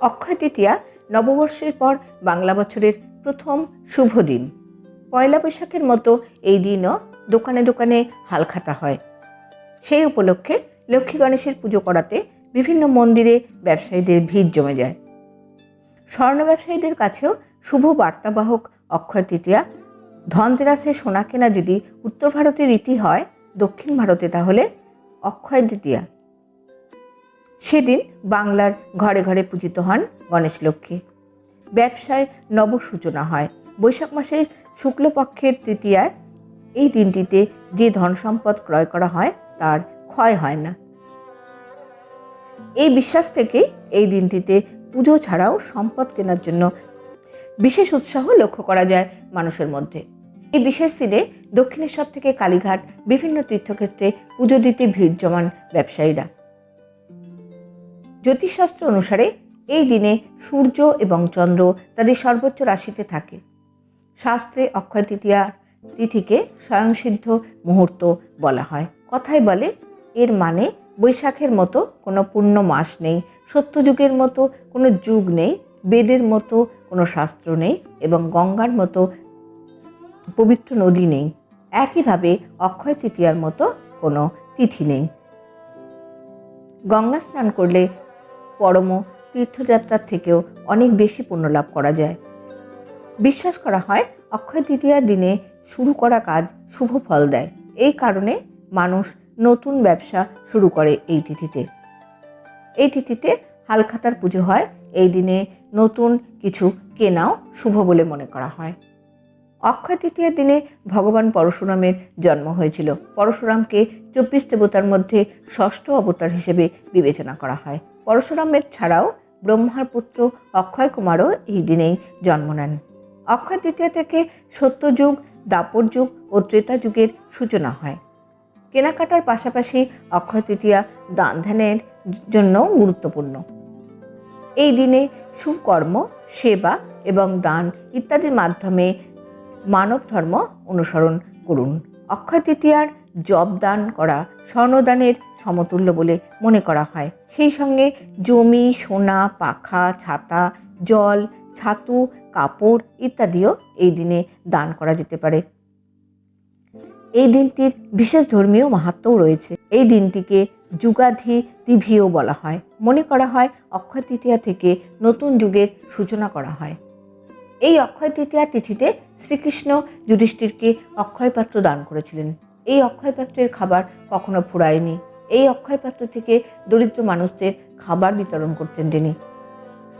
অক্ষয় তৃতীয়া নববর্ষের পর বাংলা বছরের প্রথম শুভ দিন। পয়লা বৈশাখের মতো এই দিনও দোকানে দোকানে হালখাতা হয়। সেই উপলক্ষে লক্ষ্মী গণেশের পুজো করাতে বিভিন্ন মন্দিরে ব্যবসায়ীদের ভিড় জমে যায়। স্বর্ণ ব্যবসায়ীদের কাছেও শুভ বার্তাবাহক অক্ষয় তৃতীয়া। ধনতেরাসে সোনা কেনা যদি উত্তর ভারতের রীতি হয়, দক্ষিণ ভারতে তাহলে অক্ষয় তৃতীয়া। সেদিন বাংলার ঘরে ঘরে পূজিত হন গণেশ লক্ষ্মী। ব্যবসায় নব সূচনা হয়। বৈশাখ মাসের শুক্লপক্ষের তৃতীয়ায় এই দিনটিতে যে ধন সম্পদ ক্রয় করা হয়, তার ক্ষয় হয় না। এই বিশ্বাস থেকে এই দিনটিতে পুজো ছাড়াও সম্পদ কেনার জন্য বিশেষ উৎসাহ লক্ষ্য করা যায় মানুষের মধ্যে। এই বিশেষ দিনে দক্ষিণেশ্বর থেকে কালীঘাট বিভিন্ন তীর্থক্ষেত্রে পুজো দিতে ভিড় জমান ব্যবসায়ীরা। জ্যোতিষশাস্ত্র অনুসারে এই দিনে সূর্য এবং চন্দ্র তাদের সর্বোচ্চ রাশিতে থাকে। শাস্ত্রে অক্ষয় তৃতীয়া তিথিকে স্বয়ংসিদ্ধ মুহূর্ত বলা হয়। কথায় বলে, এর মানে বৈশাখের মতো কোনো পূর্ণ মাস নেই, সত্যযুগের মতো কোনো যুগ নেই, বেদের মতো কোনো শাস্ত্র নেই এবং গঙ্গার মতো পবিত্র নদী নেই। একইভাবে অক্ষয় তৃতীয়ার মতো কোনো তিথি নেই। গঙ্গা স্নান করলে পরম তীর্থযাত্রার থেকেও অনেক বেশি পুণ্য লাভ করা যায়। বিশ্বাস করা হয় অক্ষয় তৃতীয়ার দিনে শুরু করা কাজ শুভ ফল দেয়। এই কারণে মানুষ নতুন ব্যবসা শুরু করে এই তিথিতে। এই তিথিতে হালখাতার পুজো হয়। এই দিনে নতুন কিছু কেনাও শুভ বলে মনে করা হয়। অক্ষয় তৃতীয়ার দিনে ভগবান পরশুরামের জন্ম হয়েছিল। পরশুরামকে চব্বিশ দেবতার মধ্যে ষষ্ঠ অবতার হিসেবে বিবেচনা করা হয়। পরশুরামের ছাড়াও ব্রহ্মার পুত্র অক্ষয় কুমারও এই দিনেই জন্ম নেন। অক্ষয় তৃতীয়া থেকে সত্যযুগ দাপর যুগ ও ত্রেতা যুগের সূচনা হয়। কেনাকাটার পাশাপাশি অক্ষয় তৃতীয়া দান ধ্যানের জন্য গুরুত্বপূর্ণ। এই দিনে সুকর্ম, সেবা এবং দান ইত্যাদির মাধ্যমে মানব ধর্ম অনুসরণ করুন। অক্ষয় তৃতীয়ার জব দান করা স্বর্ণদানের সমতুল্য বলে মনে করা হয়। সেই সঙ্গে জমি, সোনা, পাখা, ছাতা, জল, ছাতু, কাপড় ইত্যাদিও এই দিনে দান করা যেতে পারে। এই দিনটির বিশেষ ধর্মীয় মাহাত্ম্যও রয়েছে। এই দিনটিকে যুগাধি তিভিও বলা হয়। মনে করা হয় অক্ষয় তৃতীয়া থেকে নতুন যুগের সূচনা করা হয়। এই অক্ষয় তৃতীয়া তিথিতে শ্রীকৃষ্ণ যুধিষ্ঠিরকে অক্ষয় পাত্র দান করেছিলেন। এই অক্ষয় পাত্রের খাবার কখনো ফুরায়নি। এই অক্ষয় পাত্র থেকে দরিদ্র মানুষদের খাবার বিতরণ করতেন তিনি।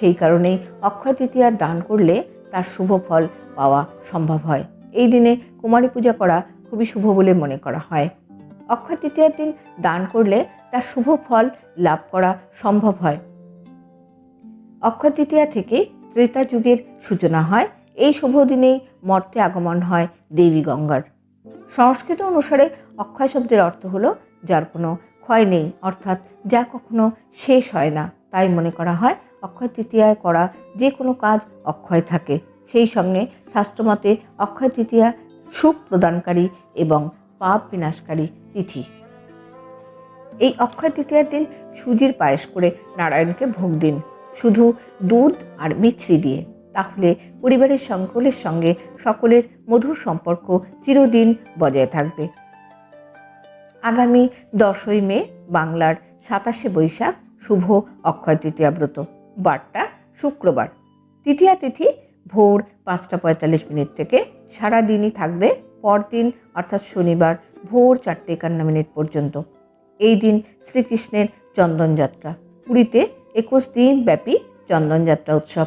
সেই কারণেই অক্ষয় তৃতীয়ার দান করলে তার শুভ ফল পাওয়া সম্ভব হয়। এই দিনে কুমারী পূজা করা খুবই শুভ বলে মনে করা হয়। অক্ষয় তৃতীয়ার দিন দান করলে তার শুভ ফল লাভ করা সম্ভব হয়। অক্ষয় তৃতীয়া থেকে ত্রেতা যুগের সূচনা হয়। এই শুভ দিনেই মর্তে আগমন হয় দেবী গঙ্গার। সংস্কৃত অনুসারে অক্ষয় শব্দের অর্থ হলো যার কোনো ক্ষয় নেই, অর্থাৎ যা কখনো শেষ হয় না। তাই মনে করা হয় অক্ষয় তৃতীয়ায় করা যে কোনো কাজ অক্ষয় থাকে। সেই সঙ্গে শাস্ত্রমতে অক্ষয় তৃতীয়া সুখ প্রদানকারী এবং পাপ বিনাশকারী তিথি। এই অক্ষয় তৃতীয়ার দিন সুজির পায়েস করে নারায়ণকে ভোগ দিন। শুধু দুধ আর মিছরি দিয়ে। তাহলে পরিবারের সকলের সঙ্গে সকলের মধুর সম্পর্ক চিরদিন বজায় থাকবে। আগামী দশই মে, বাংলার সাতাশে বৈশাখ, শুভ অক্ষয় তৃতীয়া ব্রত। বারটা শুক্রবার। তৃতীয়া তিথি ভোর পাঁচটা পঁয়তাল্লিশ মিনিট থেকে সারা দিনই থাকবে, পরদিন অর্থাৎ শনিবার ভোর চারটে একান্ন মিনিট পর্যন্ত। এই দিন শ্রীকৃষ্ণের চন্দনযাত্রা পুরীতে একুশ দিন ব্যাপী চন্দনযাত্রা উৎসব